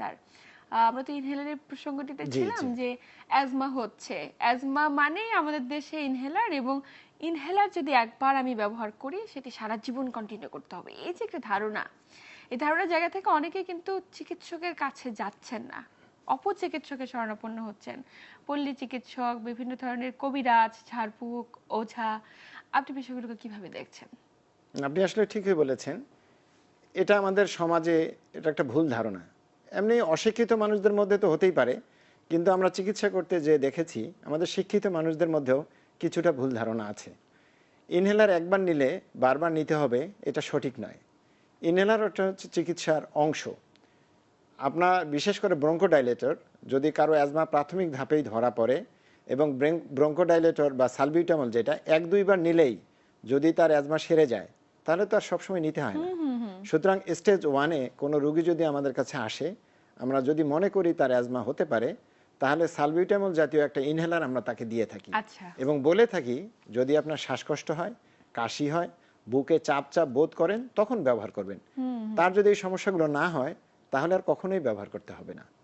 Sir. আমরা তো ইনহেলারের প্রসঙ্গটিতে ছিলাম যে অ্যাজমা হচ্ছে। অ্যাজমা মানে আমাদের দেশে ইনহেলার এবং ইনহেলার যদি একবার আমি ব্যবহার করি সেটি সারা জীবন কন্টিনিউ করতে হবে। এই যে একটা ধারণা এই ধারণার জায়গা থেকে অনেকে কিন্তু চিকিৎসকের কাছে যাচ্ছেন না। অপচিকিৎসকের শরণাপন্ন হচ্ছেন। পল্লী চিকিৎসক বিভিন্ন ধরনের কবিরাজ ঝাড়ফুঁক ওঝা আপনি বিষয়গুলোকে কীভাবে দেখছেন? আপনি আসলে ঠিকই বলেছেন। এটা আমাদের সমাজে এটা একটা ভুল ধারণা। এমনি অশিক্ষিত মানুষদের মধ্যে তো হতেই পারে, কিন্তু আমরা চিকিৎসা করতে যে দেখেছি আমাদের শিক্ষিত মানুষদের মধ্যেও কিছুটা ভুল ধারণা আছে। ইনহেলার একবার নিলে বারবার নিতে হবে, এটা সঠিক নয়। ইনহেলার হচ্ছে চিকিৎসার অংশ। আপনার বিশেষ করে ব্রঙ্কোডাইলেটর, যদি কারও অ্যাজমা প্রাথমিক ধাপেই ধরা পড়ে এবং ব্রঙ্কোডাইলেটর বা সালবিউটামল যেটা, এক দুইবার নিলেই যদি তার অ্যাজমা সেরে যায় তাহলে তো আর সবসময় নিতে হয় না। সুতরাং স্টেজ ওয়ানে কোনো রোগী যদি আমাদের কাছে আসে আমরা যদি মনে করি তার অ্যাজমা হতে পারে তাহলে সালবিউটামল জাতীয় একটা ইনহেলার আমরা তাকে দিয়ে থাকি। আচ্ছা। এবং বলে থাকি যদি আপনার শ্বাসকষ্ট হয় কাশি হয় বুকে চাপ চাপ বোধ করেন তখন ব্যবহার করবেন। তার যদি এই সমস্যাগুলো না হয় তাহলে আর কখনোই ব্যবহার করতে হবে না।